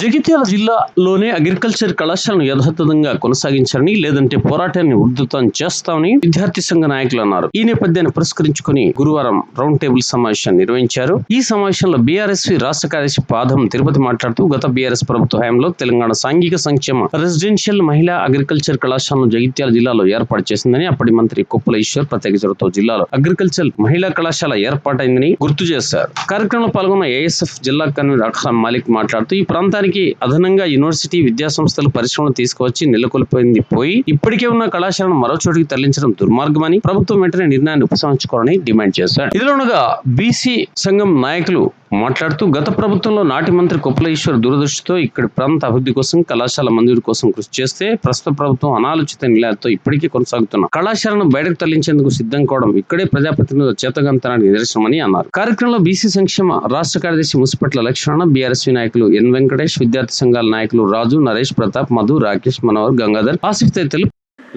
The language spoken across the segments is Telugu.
జగిత్యాల జిల్లాలోనే అగ్రికల్చర్ కళాశాలను యథాతథంగా కొనసాగించాలని లేదంటే పోరాటాన్ని ఉధృతం చేస్తామని విద్యార్థి సంఘ నాయకులు అన్నారు. ఈ నేపథ్యాన్ని పురస్కరించుకుని గురువారం రౌండ్ టేబుల్ సమావేశాన్ని నిర్వహించారు. ఈ సమావేశంలో బీఆర్ఎస్వి రాష్ట్ర కార్యదర్శి పాదం తిరుపతి మాట్లాడుతూ గత బీఆర్ఎస్ ప్రభుత్వ హయాంలో తెలంగాణ సాంఘిక సంక్షేమ రెసిడెన్షియల్ మహిళా అగ్రికల్చర్ కళాశాలను జగిత్యాల జిల్లాలో ఏర్పాటు చేసిందని అప్పటి మంత్రి కుప్పల ఈశ్వర్ ప్రత్యేక చొరవతో జిల్లాలో అగ్రికల్చర్ మహిళా కళాశాల ఏర్పాటైందని గుర్తు చేశారు. కార్యక్రమంలో పాల్గొన్న ఏఎస్ఎఫ్ జిల్లా కన్వీనర్ అఖరం మాలిక్ మాట్లాడుతూ ఈ ప్రాంతానికి అదనంగా యూనివర్సిటీ విద్యా సంస్థలు పరిశ్రమలు తీసుకువచ్చి నెలకొల్పోయింది పోయి ఇప్పటికే ఉన్న కళాశాలను మరో చోటికి తరలించడం దుర్మార్గమని ప్రభుత్వం వెంటనే నిర్ణయాన్ని ఉపసంహరించుకోవాలని డిమాండ్ చేశారు. ఇదిలోనగా బీసీ సంఘం నాయకులు మాట్లాడుతూ గత ప్రభుత్వంలో నాటి మంత్రి కొప్పుల ఈశ్వర్ దూరదృష్టితో ఇక్కడి ప్రాంత అభివృద్ధి కోసం కళాశాల మంజూరు కోసం కృషి చేస్తే ప్రస్తుత ప్రభుత్వం అనాలోచిత నిలయాలతో ఇప్పటికీ కొనసాగుతున్న కళాశాలను బయటకు తరలించేందుకు సిద్ధం కావడం ఇక్కడే ప్రజాప్రతినిధుల చేతగంతనానికి నిదర్శనమని అన్నారు. కార్యక్రమంలో బీసీ సంక్షేమ రాష్ట్ర కార్యదర్శి ముసిపట్ల లక్ష్మణ బీఆర్ఎస్ నాయకులు ఎన్ వెంకటేష్ విద్యార్థి సంఘాల నాయకులు రాజు నరేష్ ప్రతాప్ మధు రాకేష్ మనోహర్ గంగాధర్ ఆసిఫ్ తదితరులు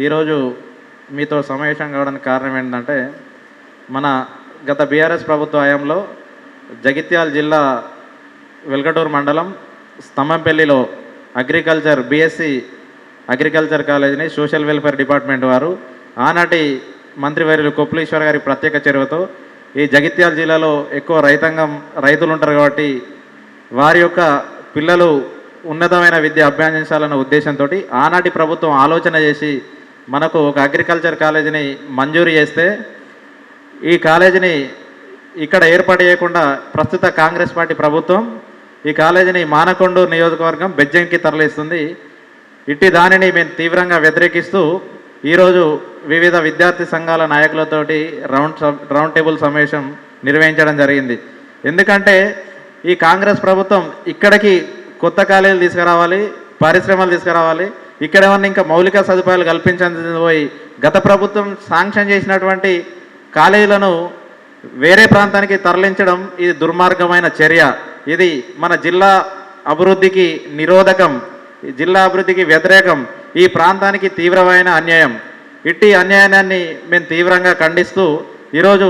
ఈరోజు మీతో సమావేశం కావడానికి కారణం ఏంటంటే మన గత బీఆర్ఎస్ ప్రభుత్వ హయాంలో జగిత్యాల జిల్లా వెల్కటూరు మండలం స్తంభంపల్లిలో అగ్రికల్చర్ బీఎస్సీ అగ్రికల్చర్ కాలేజీని సోషల్ వెల్ఫేర్ డిపార్ట్మెంట్ వారు ఆనాటి మంత్రివర్యులు కొప్పులేశ్వర్ గారి ప్రత్యేక చొరవతో ఈ జగిత్యాల జిల్లాలో ఎక్కువ రైతాంగం రైతులు ఉంటారు కాబట్టి వారి యొక్క పిల్లలు ఉన్నతమైన విద్య అభ్యసించాలన్న ఉద్దేశంతో ఆనాటి ప్రభుత్వం ఆలోచన చేసి మనకు ఒక అగ్రికల్చర్ కాలేజీని మంజూరు చేస్తే ఈ కాలేజీని ఇక్కడ ఏర్పాటు చేయకుండా ప్రస్తుత కాంగ్రెస్ పార్టీ ప్రభుత్వం ఈ కాలేజీని మానకొండూరు నియోజకవర్గం బెజ్జంకి తరలిస్తుంది. ఇట్టి దానిని మేము తీవ్రంగా వ్యతిరేకిస్తూ ఈరోజు వివిధ విద్యార్థి సంఘాల నాయకులతోటి రౌండ్ సబ్- రౌండ్ టేబుల్ సమావేశం నిర్వహించడం జరిగింది. ఎందుకంటే ఈ కాంగ్రెస్ ప్రభుత్వం ఇక్కడికి కొత్త కాలేజీలు తీసుకురావాలి పరిశ్రమలు తీసుకురావాలి ఇక్కడ ఏమన్నా ఇంకా మౌలిక సదుపాయాలు కల్పించని పోయి గత ప్రభుత్వం శాంక్షన్ చేసినటువంటి కాలేజీలను వేరే ప్రాంతానికి తరలించడం ఇది దుర్మార్గమైన చర్య. ఇది మన జిల్లా అభివృద్ధికి నిరోధకం జిల్లా అభివృద్ధికి వ్యతిరేకం ఈ ప్రాంతానికి తీవ్రమైన అన్యాయం. ఇట్టి అన్యాయాన్ని మేము తీవ్రంగా ఖండిస్తూ ఈరోజు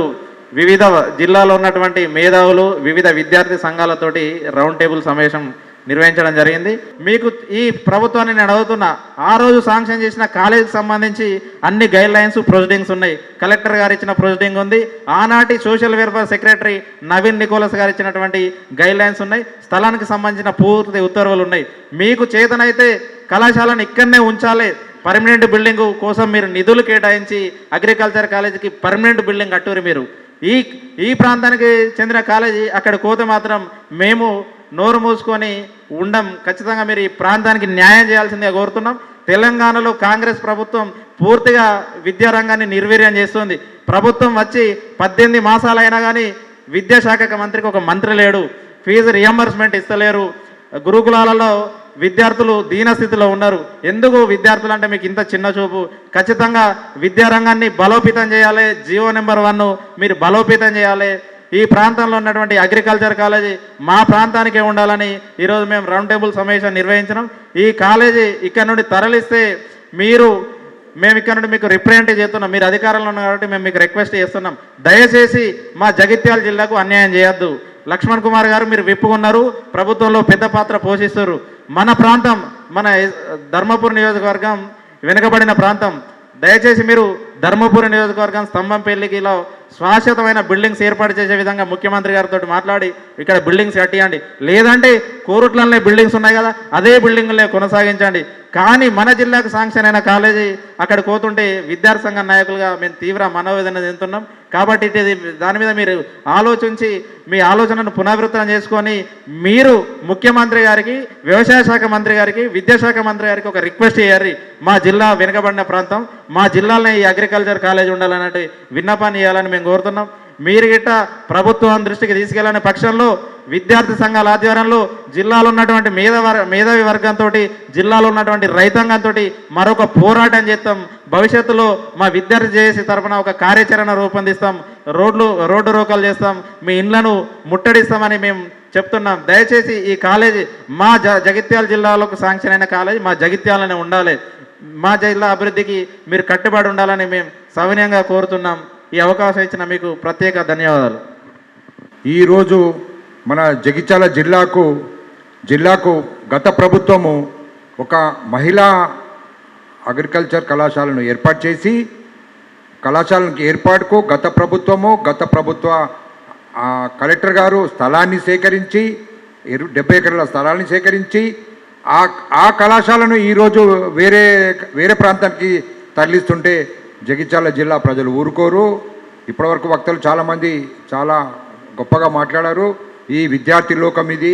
వివిధ జిల్లాలో ఉన్నటువంటి మేధావులు వివిధ విద్యార్థి సంఘాలతోటి రౌండ్ టేబుల్ సమావేశం నిర్వహించడం జరిగింది. మీకు ఈ ప్రభుత్వాన్ని నేను అడుగుతున్నా ఆ రోజు శాంక్షన్ చేసిన కాలేజీకి సంబంధించి అన్ని గైడ్ లైన్స్ ప్రొసీడింగ్స్ ఉన్నాయి. కలెక్టర్ గారు ఇచ్చిన ప్రొసీడింగ్ ఉంది. ఆనాటి social welfare secretary Naveen Nicolas garu ఇచ్చినటువంటి గైడ్ లైన్స్ ఉన్నాయి. స్థలానికి సంబంధించిన పూర్తి ఉత్తర్వులు ఉన్నాయి. మీకు చేతనైతే కళాశాలను ఇక్కడనే ఉంచాలి. పర్మనెంట్ బిల్డింగ్ కోసం మీరు నిధులు కేటాయించి అగ్రికల్చర్ కాలేజీకి పర్మనెంట్ బిల్డింగ్ కట్టూరు మీరు. ఈ ఈ ప్రాంతానికి చెందిన కాలేజీ అక్కడ కోత మాత్రం మేము నోరు మూసుకొని ఉండం. ఖచ్చితంగా మీరు ఈ ప్రాంతానికి న్యాయం చేయాల్సిందిగా కోరుతున్నాం. తెలంగాణలో కాంగ్రెస్ ప్రభుత్వం పూర్తిగా విద్యారంగాన్ని నిర్వీర్యం చేస్తుంది. ప్రభుత్వం వచ్చి పద్దెనిమిది మాసాలైనా కానీ విద్యాశాఖ మంత్రికి ఒక మంత్రి లేడు. ఫీజు రియంబర్స్మెంట్ ఇస్తలేరు. గురుకులాలలో విద్యార్థులు దీనస్థితిలో ఉన్నారు. ఎందుకు విద్యార్థులు అంటే మీకు ఇంత చిన్న చూపు? ఖచ్చితంగా విద్యారంగాన్ని బలోపేతం చేయాలి. జియో నెంబర్ వన్ మీరు బలోపేతం చేయాలి. ఈ ప్రాంతంలో ఉన్నటువంటి అగ్రికల్చర్ కాలేజీ మా ప్రాంతానికే ఉండాలని ఈరోజు మేము రౌండ్ టేబుల్ సమావేశం నిర్వహించినాం. ఈ కాలేజీ ఇక్కడ నుండి తరలిస్తే మీరు మేము ఇక్కడ నుండి మీకు రిప్రజెంట్ చేస్తున్నాం. మీరు అధికారంలో ఉన్నారు కాబట్టి మేము మీకు రిక్వెస్ట్ చేస్తున్నాం. దయచేసి మా జగిత్యాల జిల్లాకు అన్యాయం చేయొద్దు. లక్ష్మణ్ కుమార్ గారు మీరు విప్పుకున్నారు. ప్రభుత్వంలో పెద్ద పాత్ర పోషిస్తారు. మన ప్రాంతం మన ధర్మపురి నియోజకవర్గం వెనుకబడిన ప్రాంతం. దయచేసి మీరు ధర్మపురి నియోజకవర్గం స్తంభం స్తంభంపల్లికిలో శాశ్వతమైన బిల్డింగ్స్ ఏర్పాటు చేసే విధంగా ముఖ్యమంత్రి గారితో మాట్లాడి ఇక్కడ బిల్డింగ్స్ కట్టియండి. లేదంటే కోరుట్లనే బిల్డింగ్స్ ఉన్నాయి కదా అదే బిల్డింగ్లే కొనసాగించండి. కానీ మన జిల్లాకు శాంక్షన్ అయిన కాలేజీ అక్కడ పోతుంటే విద్యార్థి సంఘ నాయకులుగా మేము తీవ్ర మనోవేదన చెందుతున్నాం. కాబట్టి ఇది దాని మీద మీరు ఆలోచించి మీ ఆలోచనను పునరావృతం చేసుకొని మీరు ముఖ్యమంత్రి గారికి వ్యవసాయ శాఖ మంత్రి గారికి విద్యాశాఖ మంత్రి గారికి ఒక రిక్వెస్ట్ చేయాలి. మా జిల్లా వెనుకబడిన ప్రాంతం మా జిల్లాలోనే ఈ అగ్రికల్చర్ కాలేజ్ ఉండాలన్నట్టు విన్నపాన్ని ఇవ్వాలని మేము కోరుతున్నాం. మీరు గిట్ట ప్రభుత్వం దృష్టికి తీసుకెళ్ళని పక్షంలో విద్యార్థి సంఘాల ఆధ్వర్యంలో జిల్లాలో ఉన్నటువంటి మేధ మేధావి వర్గంతో జిల్లాలో ఉన్నటువంటి రైతాంగంతో మరొక పోరాటం చేస్తాం. భవిష్యత్తులో మా విద్యార్థి జేఏసీ తరఫున ఒక కార్యాచరణ రూపొందిస్తాం. రోడ్లు రోడ్డు రోకలు చేస్తాం. మీ ఇండ్లను ముట్టడిస్తామని మేము చెప్తున్నాం. దయచేసి ఈ కాలేజీ మా జ జగిత్యాల జిల్లాలో శాంక్షన్ అయిన కాలేజీ మా జగిత్యాలనే ఉండాలి. మా జిల్లా అభివృద్ధికి మీరు కట్టుబడి ఉండాలని మేము సవినయంగా కోరుతున్నాం. ఈ అవకాశం ఇచ్చిన మీకు ప్రత్యేక ధన్యవాదాలు. ఈరోజు మన జగిత్యాల జిల్లాకు జిల్లాకు గత ప్రభుత్వము ఒక మహిళా అగ్రికల్చర్ కళాశాలను ఏర్పాటు చేసి కళాశాలకి ఏర్పాటుకు గత ప్రభుత్వము గత ప్రభుత్వ ఆ, కలెక్టర్ గారు స్థలాన్ని సేకరించి డెబ్బై ఎకరాల స్థలాన్ని సేకరించి ఆ ఆ కళాశాలను ఈరోజు వేరే వేరే ప్రాంతానికి తరలిస్తుంటే జగిత్యాల జిల్లా ప్రజలు ఊరుకోరు. ఇప్పటివరకు వక్తలు చాలామంది చాలా గొప్పగా మాట్లాడారు. ఈ విద్యార్థి లోకం ఇది.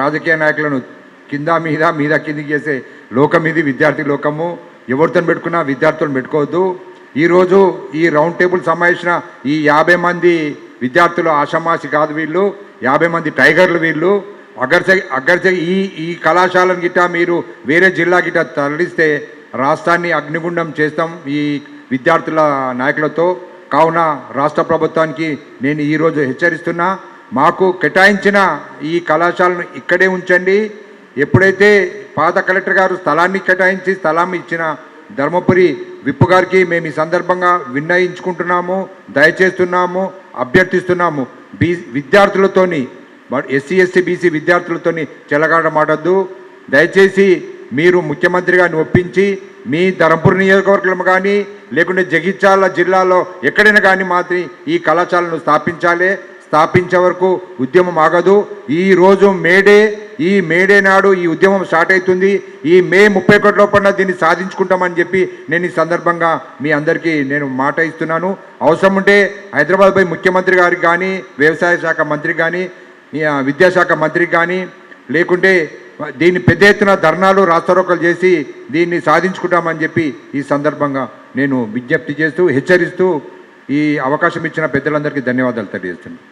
రాజకీయ నాయకులను కింద మీద మీద కిందికి చేసే లోకం ఇది విద్యార్థి లోకము. ఎవరితో పెట్టుకున్నా విద్యార్థులను పెట్టుకోవద్దు. ఈరోజు ఈ రౌండ్ టేబుల్ సమావేశన ఈ యాభై మంది విద్యార్థులు ఆషమాసి కాదు వీళ్ళు. యాభై మంది టైగర్లు వీళ్ళు. అగర్చ అగర్చ ఈ ఈ కళాశాలను గిట్ట మీరు వేరే జిల్లా గిట్ట తరలిస్తే రాష్ట్రాన్ని అగ్నిగుండం చేస్తాం. ఈ విద్యార్థుల నాయకులతో కావున రాష్ట్ర ప్రభుత్వానికి నేను ఈరోజు హెచ్చరిస్తున్నా మాకు కేటాయించిన ఈ కళాశాలను ఇక్కడే ఉంచండి. ఎప్పుడైతే పాత కలెక్టర్ గారు స్థలాన్ని కేటాయించి స్థలం ఇచ్చిన ధర్మపురి విప్పు గారికి మేము ఈ సందర్భంగా విన్నయించుకుంటున్నాము దయచేస్తున్నాము అభ్యర్థిస్తున్నాము. బీ విద్యార్థులతోని ఎస్సీ ఎస్సీ బీసీ విద్యార్థులతోని చెలగాటమాడద్దు దయచేసి మీరు ముఖ్యమంత్రి గారిని ఒప్పించి మీ ధర్మపుర నియోజకవర్గం కానీ లేకుంటే జగిత్యాల జిల్లాలో ఎక్కడైనా కానీ మాత్రం ఈ కళాశాలను స్థాపించాలి. స్థాపించే వరకు ఉద్యమం ఆగదు. ఈ రోజు మేడే ఈ మేడే నాడు ఈ ఉద్యమం స్టార్ట్ అవుతుంది. ఈ మే ముప్పై ఒకటి లోపల దీన్ని సాధించుకుంటామని చెప్పి నేను ఈ సందర్భంగా మీ అందరికీ నేను మాట ఇస్తున్నాను. అవసరం ఉంటే హైదరాబాద్ పై ముఖ్యమంత్రి గారికి కానీ వ్యవసాయ శాఖ మంత్రికి కానీ విద్యాశాఖ మంత్రికి కానీ లేకుంటే దీన్ని పెద్ద ఎత్తున ధర్నాలు రాస్తారోకలు చేసి దీన్ని సాధించుకుంటామని చెప్పి ఈ సందర్భంగా నేను విజ్ఞప్తి చేస్తూ హెచ్చరిస్తూ ఈ అవకాశం ఇచ్చిన పెద్దలందరికీ ధన్యవాదాలు తెలియజేస్తున్నాను.